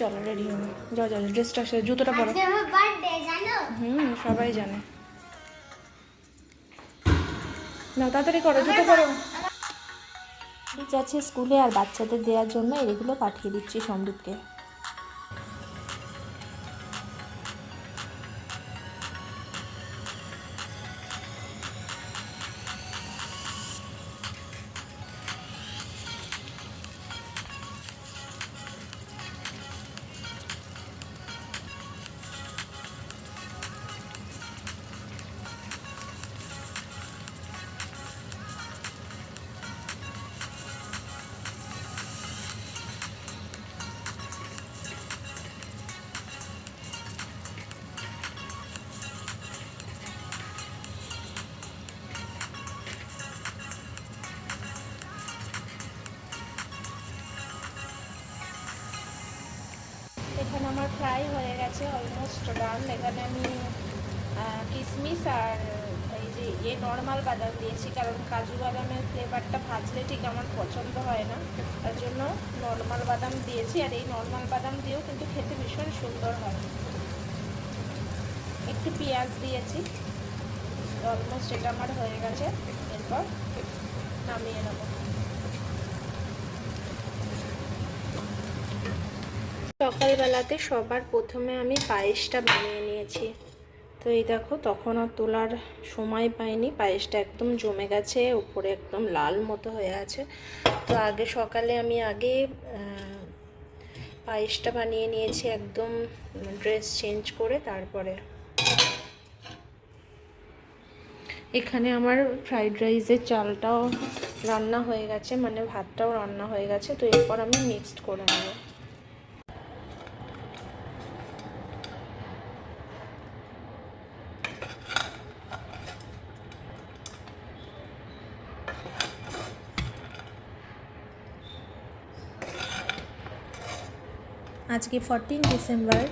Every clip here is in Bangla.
চলো রেডি হয়ে যাও যাও ড্রেসটা জুতোটা পরো। হুম সবাই জানে। না তাড়াতাড়ি করো জুতো পরো। যাচ্ছে স্কুলে আর বাচ্চাদের দেওয়ার জন্য এগুলো পাঠিয়ে দিচ্ছি সমৃদ্ধকে অলমোস্ট ডান এখানে আমি কিশমিশ আর এই যে ইয়ে নর্মাল বাদাম দিয়েছি, কারণ কাজু বাদামের ফ্লেভারটা ভাজলে ঠিক আমার পছন্দ হয় না। তার জন্য নর্মাল বাদাম দিয়েছি, আর এই নর্মাল বাদাম দিয়েও কিন্তু খেতে ভীষণ সুন্দর হয়। একটু পেঁয়াজ দিয়েছি অলমোস্ট এটা আমার হয়ে গেছে, এরপর নামিয়ে নেব। সকালবেলাতে সবার প্রথমে আমি পায়েসটা বানিয়ে নিয়েছি। তো এই দেখো, তখন আর তোলার সময় পাইনি। পায়েসটা একদম জমে গেছে, উপরে একদম লাল মতো হয়ে আছে। তো আগে সকালে আমি আগে পায়েসটা বানিয়ে নিয়েছি একদম ড্রেস চেঞ্জ করে তারপরে। এখানে আমার ফ্রাইড রাইসের চালটাও রান্না হয়ে গেছে মানে ভাতটাও রান্না হয়ে গেছে। তো এরপর আমি মিক্সড করে নেব। আজকে ফরটিন ডিসেম্বর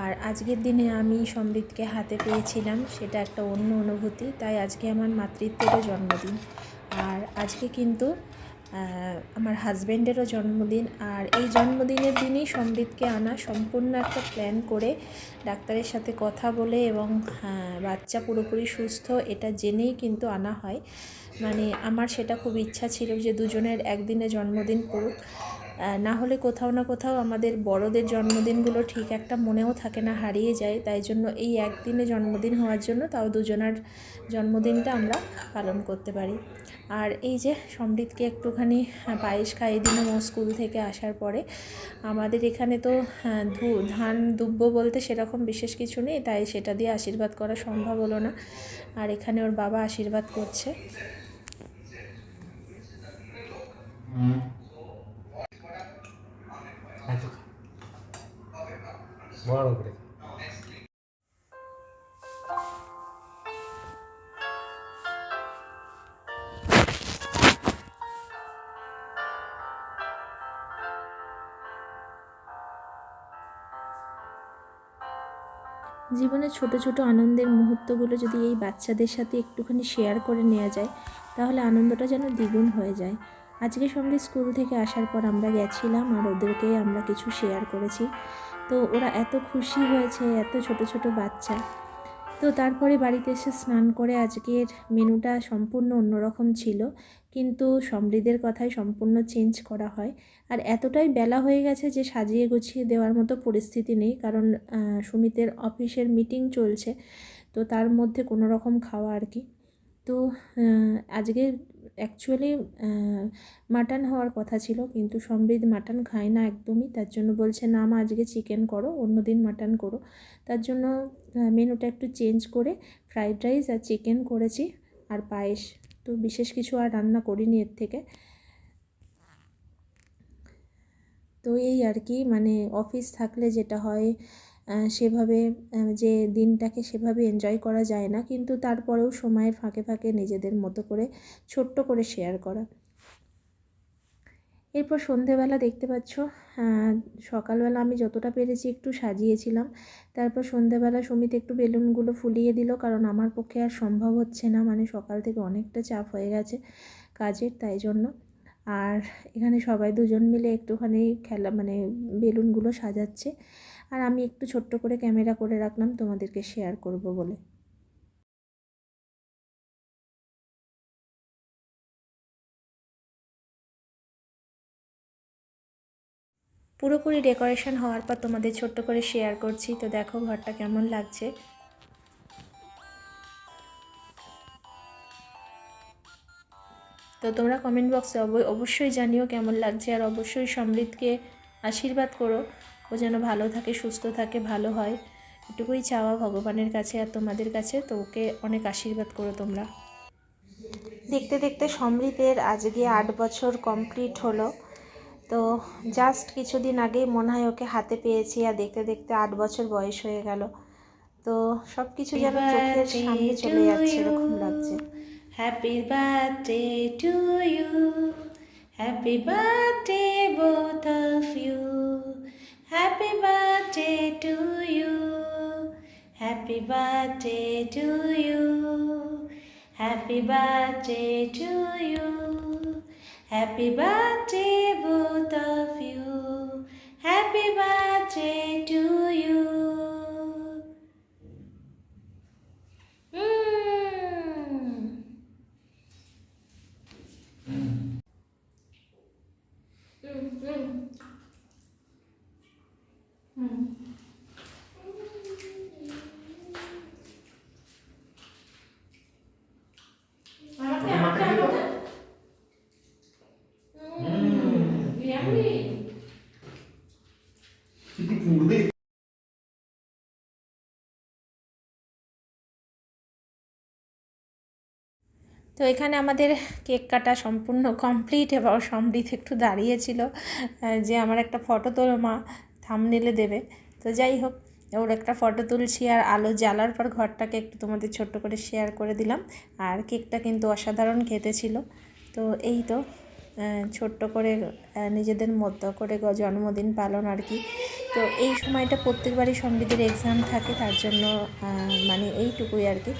আর আজকের দিনে আমি সমৃদ্ধকে হাতে পেয়েছিলাম সেটা একটা অন্য অনুভূতি তাই আজকে আমার মাতৃত্বেরও জন্মদিন। আর আজকে কিন্তু আমার হাজব্যান্ডেরও জন্মদিন আর এই জন্মদিনের দিনেই সমৃদ্ধকে আনা সম্পূর্ণ একটা প্ল্যান করে ডাক্তারের সাথে কথা বলে এবং আহ, বাচ্চা পুরোপুরি সুস্থ এটা জেনেই কিন্তু আনা হয়। মানে আমার সেটা খুব ইচ্ছা ছিল যে দুজনের একদিনে জন্মদিন আহ, না হলে কোথাও না কোথাও আমাদের বড়দের জন্মদিনগুলো ঠিক একটা মনেও থাকে না, হারিয়ে যায়। তাই জন্য এই একদিনে জন্মদিন হওয়ার জন্য তাও দুজনার জন্মদিনটা আমরা পালন করতে পারি। আর এই যে সমৃদ্ধকে একটুখানি পায়েস খাইয়ে দিলাম ও স্কুল থেকে আসার পরে। আমাদের এখানে তো ধান দুব্ব বলতে সেরকম বিশেষ কিছু নেই, তাই সেটা দিয়ে আশীর্বাদ করা সম্ভব হলো না। আর এখানে ওর বাবা আশীর্বাদ করছে। করে জীবনের ছোট ছোট আনন্দের মুহূর্তগুলো যদি এই বাচ্চাদের সাথে একটুখানি শেয়ার করে নেওয়া যায়, তাহলে আনন্দটা যেন দ্বিগুণ হয়ে যায়। আজকে সঙ্গে স্কুল থেকে আসার পর আমরা গেছিলাম আর ওদেরকে আমরা কিছু শেয়ার করেছি। তো ওরা এত খুশি হয়েছে, এত ছোট ছোট বাচ্চা। তো তারপরে বাড়িতে এসে স্নান করে আজকের মেনুটা সম্পূর্ণ অন্যরকম ছিল। কিন্তু সমৃদ্ধের কথাই সম্পূর্ণ চেঞ্জ করা হয়। আর এতটাই বেলা হয়ে গেছে যে সাজিয়ে গুছিয়ে দেওয়ার মতো পরিস্থিতি নেই। কারণ সুমিতের অফিসের মিটিং চলছে। তো তার মধ্যে কোনো রকম খাওয়া আর কি। তো আজকে অ্যাকচুয়ালি মাটন হওয়ার কথা ছিল, কিন্তু সমৃদ্ধ মাটন খায় না একদমই। তার জন্য বলছে, না মা, আজকে চিকেন করো, অন্য দিন মাটন করো। তার জন্য মেনুটা একটু চেঞ্জ করে ফ্রাইড রাইস আর চিকেন করেছি আর পায়েস। তো বিশেষ কিছু আর রান্না করিনি এর থেকে। তো এই আর কি মানে অফিস থাকলে যেটা হয় সেভাবে যে দিনটাকে সেভাবে এনজয় করা যায় না। কিন্তু তারপরেও সময়ের ফাঁকে ফাঁকে নিজেদের মতো করে, ছোট্ট করে শেয়ার করা। এরপর সন্ধেবেলা দেখতে পাচ্ছ সকালবেলা আমি যতটা পেরেছি একটু সাজিয়েছিলাম। তারপর সন্ধেবেলা সুমিত একটু বেলুনগুলো ফুলিয়ে দিল, কারণ আমার পক্ষে আর সম্ভব হচ্ছে না। মানে সকাল থেকে অনেকটা চাপ হয়ে গেছে কাজের, তাই জন্য। আর এখানে সবাই দুজন মিলে একটুখানি খেলা মানে বেলুনগুলো সাজাচ্ছে। আর আমি একটু ছোট্ট করে ক্যামেরা করে রাখলাম, তোমাদেরকে শেয়ার করব বলে। পুরোপুরি ডেকোরেশন হওয়ার পর তোমাদের ছোট্ট করে শেয়ার করছি, তো দেখো ঘরটা কেমন লাগছে। তো তোমরা কমেন্ট বক্সে অবশ্যই জানিও কেমন লাগছে, আর অবশ্যই সমৃদ্ধকে আশীর্বাদ করো। ও যেন ভালো থাকে সুস্থ থাকে ভালো হয়। এটুকুই চাওয়া ভগবানের কাছে আর তোমাদের কাছে। তো ওকে অনেক আশীর্বাদ করো তোমরা। দেখতে দেখতে সমৃদ্ধের আজকে আট বছর কমপ্লিট হলো। তো জাস্ট কিছুদিন আগেই মনে হয় ওকে হাতে পেয়েছি আর দেখতে দেখতে আট বছর বয়স হয়ে গেল। তো সব কিছু যেন চোখের সামনে চলে যাচ্ছে এরকম লাগছে। Happy birthday to you. Happy birthday, both of you. Happy birthday to you. Happy birthday to you. Happy birthday to you. Happy birthday, both of you. Happy birthday to you. তো এখানে আমাদের কেক কাটা সম্পূর্ণ কমপ্লিট এবং সমৃদ্ধ একটু দাঁড়িয়েছিল যে আমার একটা ফটো তোলো মা থামনেলে দেবে। তো যাই হোক, ওর একটা ফটো তুলছি আর আলো জ্বালার পর ঘরটাকে একটু তোমাদের ছোট্ট করে শেয়ার করে দিলাম। আর কেকটা কিন্তু অসাধারণ খেতে ছিল। তো এই তো ছোট্ট করে নিজেদের মতো করে জন্মদিন পালন আর কি। তো এই সময়টা প্রত্যেকবারই সঙ্গীতের এক্সাম থাকে, তার জন্য মানে এইটুকুই আর কি।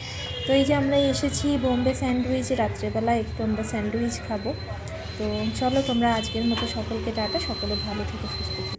তো এই যে আমরা এসেছি বোম্বে স্যান্ডউইচ, রাত্রেবেলা একটু আমরা স্যান্ডউইচ খাব। তো চলো তোমরা আজকের মতো সকলকে টাটা, সকলে ভালো থেকে, সুস্থ থেকো।